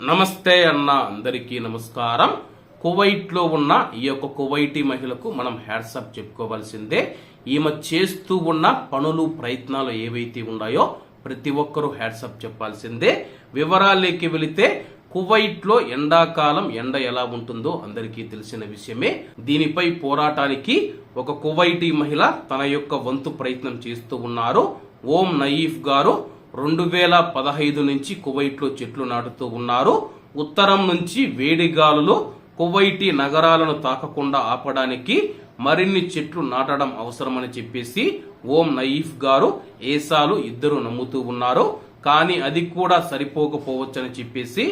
నమస్తే అన్న అందరికీ నమస్కారం. కువైట్లో ఉన్న ఈ యొక్క కువైటీ మహిళకు మనం హ్యాట్సప్ చెప్పుకోవాల్సిందే. ఈమె చేస్తూ ఉన్న పనులు ప్రయత్నాలు ఏవైతే ఉన్నాయో ప్రతి ఒక్కరూ హ్యాట్సప్ చెప్పాల్సిందే. వివరాలకి వెళితే కువైట్లో ఎండాకాలం ఎండ ఎలా ఉంటుందో అందరికీ తెలిసిన విషయమే. దీనిపై పోరాటానికి ఒక కువైటీ మహిళ తన యొక్క వంతు ప్రయత్నం చేస్తూ ఉన్నారు. ఓం నయీఫ్ గారు రెండు వేల పదహైదు నుంచి కువైట్లో చెట్లు నాటుతూ ఉన్నారు. ఉత్తరం నుంచి వేడి గాలులు కువైటీ నగరాలను తాకకుండా ఆపడానికి మరిన్ని చెట్లు నాటడం అవసరమని చెప్పేసి ఓం నయీఫ్ గారు ఏసాలు ఇద్దరు నమ్ముతూ ఉన్నారు. కానీ అది కూడా సరిపోకపోవచ్చని చెప్పేసి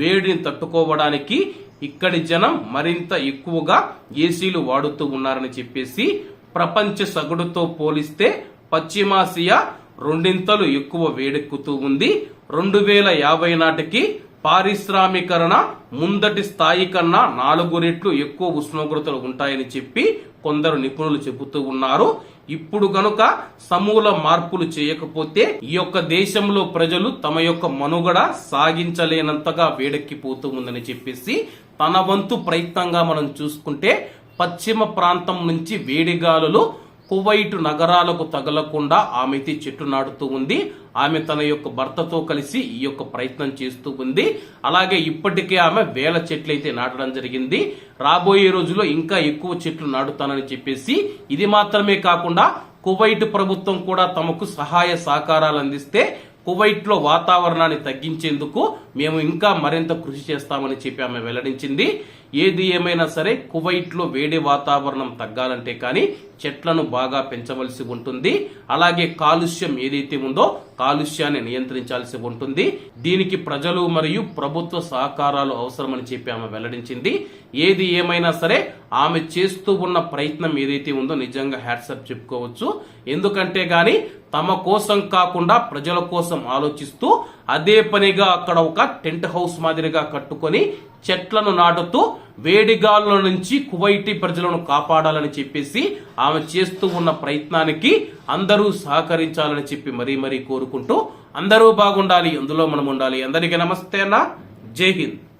వేడిని తట్టుకోవడానికి ఇక్కడి జనం మరింత ఎక్కువగా ఏసీలు వాడుతూ ఉన్నారని చెప్పేసి ప్రపంచ సగటుతో పోలిస్తే పశ్చిమాసియా రెండింతలు ఎక్కువ వేడెక్కుతూ ఉంది. రెండు వేల యాభై నాటికి పారిశ్రామీకరణ ముందటి స్థాయి కన్నా నాలుగు రెట్లు ఎక్కువ ఉష్ణోగ్రతలు ఉంటాయని చెప్పి కొందరు నిపుణులు చెబుతూ ఉన్నారు. ఇప్పుడు గనుక సమూల మార్పులు చేయకపోతే ఈ యొక్క దేశంలో ప్రజలు తమ యొక్క మనుగడ సాగించలేనంతగా వేడెక్కిపోతూ ఉందని చెప్పేసి తన వంతు ప్రయత్నంగా మనం చూసుకుంటే పశ్చిమ ప్రాంతం నుంచి వేడిగాలులు కువైట్ నగరాలకు తగలకుండా ఆమె అయితే చెట్టు నాటుతూ ఉంది. ఆమె తన యొక్క భర్తతో కలిసి ఈ యొక్క ప్రయత్నం చేస్తూ ఉంది. అలాగే ఇప్పటికే ఆమె వేల చెట్లు అయితే నాటడం జరిగింది. రాబోయే రోజుల్లో ఇంకా ఎక్కువ చెట్లు నాటుతానని చెప్పేసి ఇది మాత్రమే కాకుండా కువైట్ ప్రభుత్వం కూడా తమకు సహాయ సహకారాలు అందిస్తే కువైట్లో వాతావరణాన్ని తగ్గించేందుకు మేము ఇంకా మరింత కృషి చేస్తామని చెప్పి ఆమె వెల్లడించింది. ఏది ఏమైనా సరే కువైట్లో వేడి వాతావరణం తగ్గాలంటే కానీ చెట్లను బాగా పెంచవలసి ఉంటుంది. అలాగే కాలుష్యం ఏదైతే ఉందో కాలుష్యాన్ని నియంత్రించాల్సి ఉంటుంది. దీనికి ప్రజలు మరియు ప్రభుత్వ సహకారాలు అవసరమని చెప్పి ఆమె వెల్లడించింది. ఏది ఏమైనా సరే ఆమె చేస్తూ ఉన్న ప్రయత్నం ఏదైతే ఉందో నిజంగా హ్యాట్సప్ చెప్పుకోవచ్చు. ఎందుకంటే గాని తమ కోసం కాకుండా ప్రజల కోసం ఆలోచిస్తూ అదే పనిగా అక్కడ ఒక టెంట్ హౌస్ మాదిరిగా కట్టుకొని చెట్లను నాటుతూ వేడిగాలుల నుంచి కువైటీ ప్రజలను కాపాడాలని చెప్పేసి ఆమె చేస్తూ ఉన్న ప్రయత్నానికి అందరూ సహకరించాలని చెప్పి మరీ మరీ కోరుకుంటూ అందరూ బాగుండాలి అందులో మనం ఉండాలి. అందరికీ నమస్తే అన్న. జై హింద్.